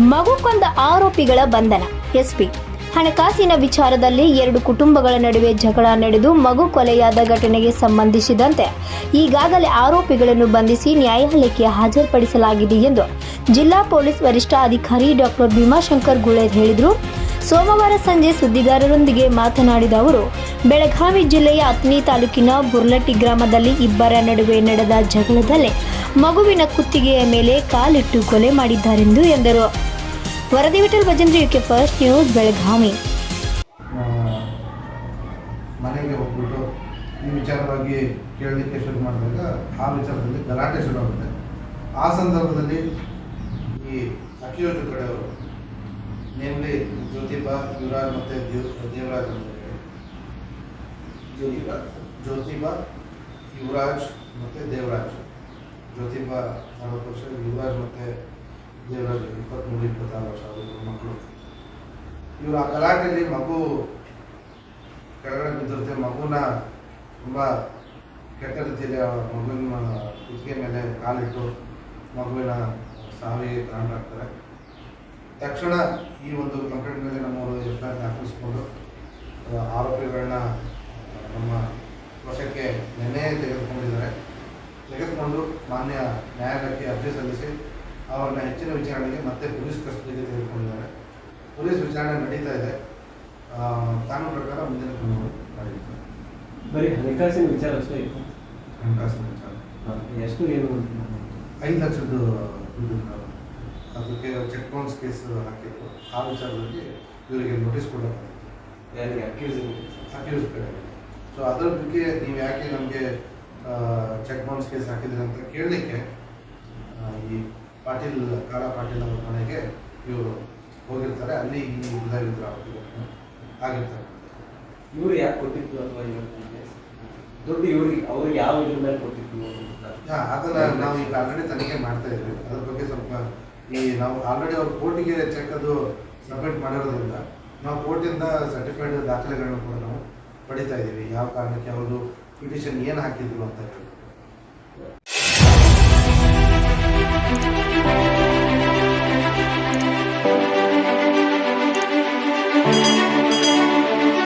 ಮಗು ಕೊಂದ ಆರೋಪಿಗಳ ಬಂಧನ. ಎಸ್ಪಿ. ಹಣಕಾಸಿನ ವಿಚಾರದಲ್ಲಿ ಎರಡು ಕುಟುಂಬಗಳ ನಡುವೆ ಜಗಳ ನಡೆದು ಮಗು ಕೊಲೆಯಾದ ಘಟನೆಗೆ ಸಂಬಂಧಿಸಿದಂತೆ ಈಗಾಗಲೇ ಆರೋಪಿಗಳನ್ನು ಬಂಧಿಸಿ ನ್ಯಾಯಾಲಯಕ್ಕೆ ಹಾಜರುಪಡಿಸಲಾಗಿದೆ ಎಂದು ಜಿಲ್ಲಾ ಪೊಲೀಸ್ ವರಿಷ್ಠಾಧಿಕಾರಿ ಡಾಕ್ಟರ್ ಭೀಮಾಶಂಕರ್ ಗುಳೇರ್ ಹೇಳಿದರು. ಸೋಮವಾರ ಸಂಜೆ ಸುದ್ದಿಗಾರರೊಂದಿಗೆ ಮಾತನಾಡಿದ ಅವರು, ಬೆಳಗಾವಿ ಜಿಲ್ಲೆಯ ಅತ್ನಿ ತಾಲೂಕಿನ ಬುರ್ಲಟ್ಟಿ ಗ್ರಾಮದಲ್ಲಿ ಇಬ್ಬರ ನಡುವೆ ನಡೆದ ಜಗಳದಲ್ಲಿ ಮಗುವಿನ ಕುತ್ತಿಗೆಯ ಮೇಲೆ ಕಾಲಿಟ್ಟು ಕೊಲೆ ಮಾಡಿದ್ದಾರೆಂದು ಎಂದರು. ವರದಿ Vithal Bhajantri UK first news Belagavi ಆ, ಮನೆಗೆ ಹೋಗ್ಬಿಟ್ಟು ಈ ವಿಚಾರವಾಗಿ ಕೇಳಲಿಕ್ಕೆ ಶುರು ಮಾಡಿದಾಗ ಆ ವಿಚಾರದಲ್ಲಿ ಗಲಾಟೆ ಶುರುವಾಗುತ್ತೆ ಆ ಸಂದರ್ಭದಲ್ಲಿ ಈ ಅಕ್ಯೂಸ್ಡ್ ಕಡೆಯವರು ನೇಮ್ಲಿ ಜ್ಯೋತಿಬಾ ಯುವರಾಜ್ ಮತ್ತು ದೇವ್ ದೇವರಾಜ್ ಅಂತ ಹೇಳಿ ಜ್ಯೋತಿಬಾ ಜ್ಯೋತಿಬಾ ಯುವರಾಜ್ ಮತ್ತು ದೇವರಾಜ್. ಜ್ಯೋತಿಬಾ ನಲವತ್ತು ವರ್ಷ ಯುವರಾಜ್ ಮತ್ತು ದೇವರಾಜ್ ಇಪ್ಪತ್ತ್ಮೂರು ಇಪ್ಪತ್ತಾರು ವರ್ಷ ಅವರು ಮಕ್ಕಳು. ಇವರು ಆ ಗಲಾಟೆಯಲ್ಲಿ ಮಗು ಕೆಳಗಡೆ ಬಿದ್ದಿರುತ್ತೆ. ಮಗುನ ತುಂಬ ಕೆಟ್ಟ ರೀತಿಯಲ್ಲಿ ಮಗುವಿನ ಕುತ್ತಿಗೆ ಮೇಲೆ ಕಾಲಿಟ್ಟು ಮಗುವಿನ ಸಾವಿಗೆ ಕಾರಣರಾಗ್ತಾರೆ ತಕ್ಷಣ ಈ ಒಂದು ಕಂಪ್ಲೇಂಟ್ ಮೇಲೆ ನಮ್ಮವರು ಎಫ್ ಐ ಆರ್ ದಾಖಲಿಸ್ಕೊಂಡು ಆರೋಪಿಗಳನ್ನ ನಮ್ಮ ವಶಕ್ಕೆ ನೆನ್ನೆ ತೆಗೆದುಕೊಂಡಿದ್ದಾರೆ. ತೆಗೆದುಕೊಂಡು ಮಾನ್ಯ ನ್ಯಾಯಾಲಯಕ್ಕೆ ಅರ್ಜಿ ಸಲ್ಲಿಸಿ ಅವರನ್ನ ಹೆಚ್ಚಿನ ವಿಚಾರಣೆಗೆ ಮತ್ತೆ ಪೊಲೀಸ್ ಕಸ್ಟಡಿಗೆ ತೆಗೆದುಕೊಂಡಿದ್ದಾರೆ. ಪೊಲೀಸ್ ವಿಚಾರಣೆ ನಡೀತಾ ಇದೆ. ಕಾನೂನು ಪ್ರಕಾರ ಮುಂದಿನ ಕ್ರಮಗಳು ನಡೆಯುತ್ತೆ ಬರೀ ಹಣಕಾಸಿನ ವಿಚಾರ ಅಷ್ಟೇ ಇತ್ತು. ಹಣಕಾಸಿನ ವಿಚಾರ. ಎಷ್ಟು ಏನು ಐದು ಲಕ್ಷದ್ದು ದುಡ್ಡು ಅದಕ್ಕೆ ಚೆಕ್ ಬೌನ್ಸ್ ಕೇಸ್ ಹಾಕಿದ್ರು. ಆ ವಿಚಾರದಲ್ಲಿ ಇವರಿಗೆ ನೋಟಿಸ್ ಕೊಡಬೇಕು ಯಾರಿಗೆ? ಅಕ್ಯೂಸ್ ಅಕ್ಯೂಸ್ ಸೊ ಅದರ ಬಗ್ಗೆ ನೀವು ಯಾಕೆ ನಮಗೆ ಚೆಕ್ ಬೌನ್ಸ್ ಕೇಸ್ ಹಾಕಿದ್ರಿ ಅಂತ ಕೇಳಲಿಕ್ಕೆ ಈ ಪಾಟೀಲ್ ಕಾಲ ಪಾಟೀಲ್ ಅವರ ಮನೆಗೆ ಇವರು ಹೋಗಿರ್ತಾರೆ. ಅಲ್ಲಿ ಈ ಇಲ್ಲದಿದ್ರು ಅವರು ಆಗಿರ್ತಾರೆ. ಇವ್ರು ಯಾಕೆ ಕೊಟ್ಟಿತ್ತು ಅಥವಾ ಇವತ್ತು ದುಡ್ಡು ಇವ್ರಿಗೆ ಅವ್ರಿಗೆ ಯಾವ ಇದ್ರ ಮೇಲೆ ಕೊಟ್ಟಿತ್ತು ಅದನ್ನ ನಾವು ಈಗ ಆಲ್ರೆಡಿ ತನಿಖೆ ಮಾಡ್ತಾ ಇದ್ವಿ. ಅದ್ರ ಬಗ್ಗೆ ಸ್ವಲ್ಪ ಈ ನಾವು ಆಲ್ರೆಡಿ ಅವ್ರ ಕೋರ್ಟಿಗೆ ಚೆಕ್ ಅದು ಸಬ್ಮಿಟ್ ಮಾಡಿರೋದ್ರಿಂದ ನಾವು ಕೋರ್ಟಿಂದ ಸರ್ಟಿಫೈಡ್ ದಾಖಲೆಗಳನ್ನು ಕೂಡ ನಾವು ಪಡಿತಾ ಇದ್ದೀವಿ. ಯಾವ ಕಾರಣಕ್ಕೆ ಅವರು ಪಿಟಿಷನ್ ಏನು ಹಾಕಿದ್ರು ಅಂತ ಹೇಳಿ.